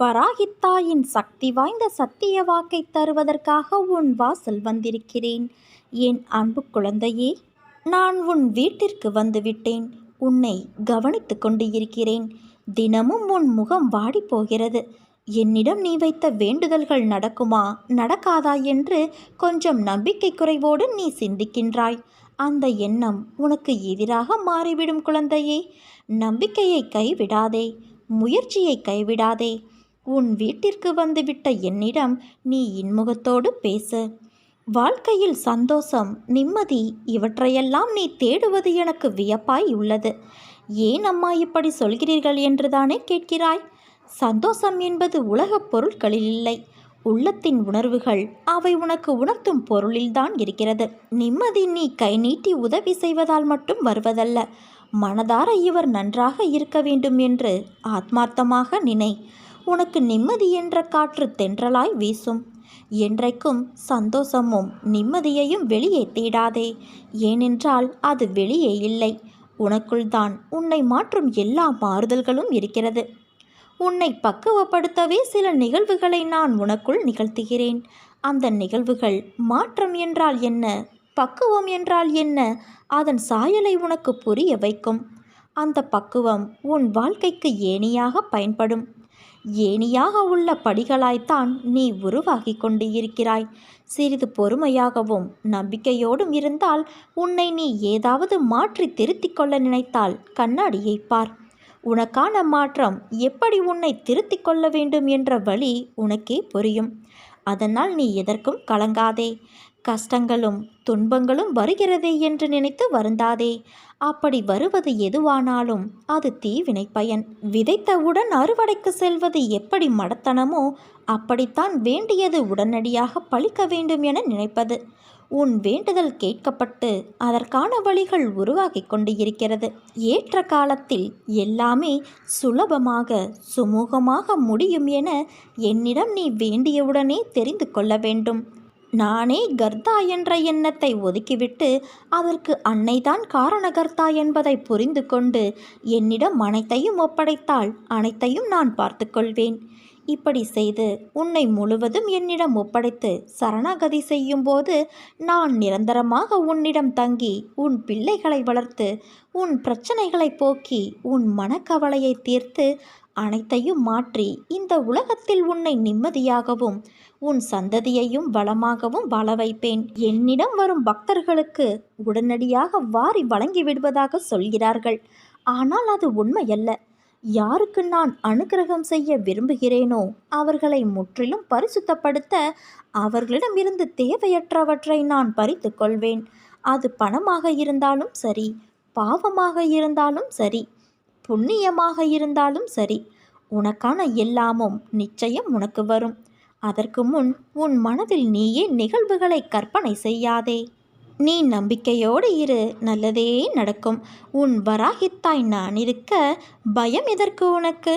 வராகித்தாயின் சக்தி வாய்ந்த சத்திய வாக்கை தருவதற்காக உன் வாசல் வந்திருக்கிறேன். என் அன்பு குழந்தையே நான் உன் வீட்டிற்கு வந்துவிட்டேன். உன்னை கவனித்து கொண்டு இருக்கிறேன் தினமும் உன் முகம் வாடி போகிறது. என்னிடம் நீ வைத்த வேண்டுதல்கள் நடக்குமா? நடக்காதா என்று கொஞ்சம் நம்பிக்கை குறைவோடு நீ சிந்திக்கின்றாய். அந்த எண்ணம் உனக்கு எதிராக மாறிவிடும் குழந்தையே. நம்பிக்கையை கைவிடாதே. முயற்சியை கைவிடாதே. உன் வீட்டிற்கு வந்துவிட்ட என்னிடம் நீ இன்முகத்தோடு பேசு. வாழ்க்கையில் சந்தோஷம் நிம்மதி இவற்றையெல்லாம் நீ தேடுவது எனக்கு வியப்பாய் உள்ளது. ஏன் அம்மா இப்படி சொல்கிறீர்கள் என்றுதானே கேட்கிறாய்? சந்தோஷம் என்பது உலகப் பொருட்களில் இல்லை. உள்ளத்தின் உணர்வுகள் அவை உனக்கு உணர்த்தும் பொருளில்தான் இருக்கிறது. நிம்மதி நீ கை நீட்டி உதவி செய்வதால் மட்டும் வருவதல்ல. மனதார இவர் நன்றாக இருக்க வேண்டும் என்று ஆத்மார்த்தமாக நினை. உனக்கு நிம்மதி என்ற காற்று தென்றலாய் வீசும். என்றைக்கும் சந்தோஷமும் நிம்மதியையும் வெளியே தேடாதே. ஏனென்றால் அது வெளியே இல்லை. உனக்குள்தான் உன்னை மாற்றும் எல்லா மாறுதல்களும் இருக்கிறது. உன்னை பக்குவப்படுத்தவே சில நிகழ்வுகளை நான் உனக்குள் நிகழ்த்துகிறேன். அந்த நிகழ்வுகள் மாற்றம் என்றால் என்ன? பக்குவம் என்றால் என்ன? அதன் சாயலை உனக்கு புரிய வைக்கும். அந்த பக்குவம் உன் வாழ்க்கைக்கு ஏணியாக பயன்படும். ஏணியாக உள்ள படிகளாய்த்தான் நீ உருவாகி கொண்டு இருக்கிறாய் சிறிது பொறுமையாகவும் நம்பிக்கையோடும் இருந்தால் உன்னை நீ ஏதாவது மாற்றி திருத்திக் கொள்ள நினைத்தால் கண்ணாடியை பார். உனக்கான மாற்றம் எப்படி உன்னை திருத்திக் கொள்ள வேண்டும் என்ற வழி உனக்கே புரியும். அதனால் நீ எதற்கும் கலங்காதே. கஷ்டங்களும் துன்பங்களும் வருகிறதே என்று நினைத்து வருந்தாதே. அப்படி வருவது எதுவானாலும் அது தீவினை பயன். விதைத்தவுடன் அறுவடைக்கு செல்வது எப்படி மடத்தனமோ அப்படித்தான் வேண்டியது உடனடியாக பழிக்க வேண்டும் என நினைப்பது. உன் வேண்டுதல் கேட்கப்பட்டு அதற்கான வழிகள் உருவாகி கொண்டு இருக்கிறது ஏற்ற காலத்தில் எல்லாமே சுலபமாக சுமூகமாக முடியும் என என்னிடம் நீ வேண்டியவுடனே தெரிந்து கொள்ள வேண்டும். நானே கர்த்தா என்ற எண்ணத்தை ஒதுக்கிவிட்டு அதற்கு அன்னைதான் காரணகர்த்தா என்பதை புரிந்து கொண்டு என்னிடம் அனைத்தையும் ஒப்படைத்தால் அனைத்தையும் நான் பார்த்துக்கொள்வேன் இப்படி செய்து உன்னை முழுவதும் என்னிடம் ஒப்படைத்து சரணாகதி செய்யும்போது நான் நிரந்தரமாக உன்னிடம் தங்கி உன் பிள்ளைகளை வளர்த்து உன் பிரச்சனைகளை போக்கி உன் மனக்கவலையை தீர்த்து அனைத்தையும் மாற்றி இந்த உலகத்தில் உன்னை நிம்மதியாகவும் உன் சந்ததியையும் வளமாகவும் வாழ வைப்பேன். என்னிடம் வரும் பக்தர்களுக்கு உடனடியாக வாரி வழங்கி விடுவதாக சொல்கிறார்கள். ஆனால் அது உண்மையல்ல. யாருக்கு நான் அனுக்கிரகம் செய்ய விரும்புகிறேனோ அவர்களை முற்றிலும் பரிசுத்தப்படுத்த அவர்களிடமிருந்து தேவையற்றவற்றை நான் பறித்து கொள்வேன். அது பணமாக இருந்தாலும் சரி பாவமாக இருந்தாலும் சரி புண்ணியமாக இருந்தாலும் சரி உனக்கான எல்லாமும் நிச்சயம் உனக்கு வரும். அதற்கு முன் உன் மனதில் நீயே நிகழ்வுகளை கற்பனை செய்யாதே. நீ நம்பிக்கையோடு இரு நல்லதே நடக்கும். உன் வராகித்தாய் நான் இருக்க பயம் எதற்கு உனக்கு?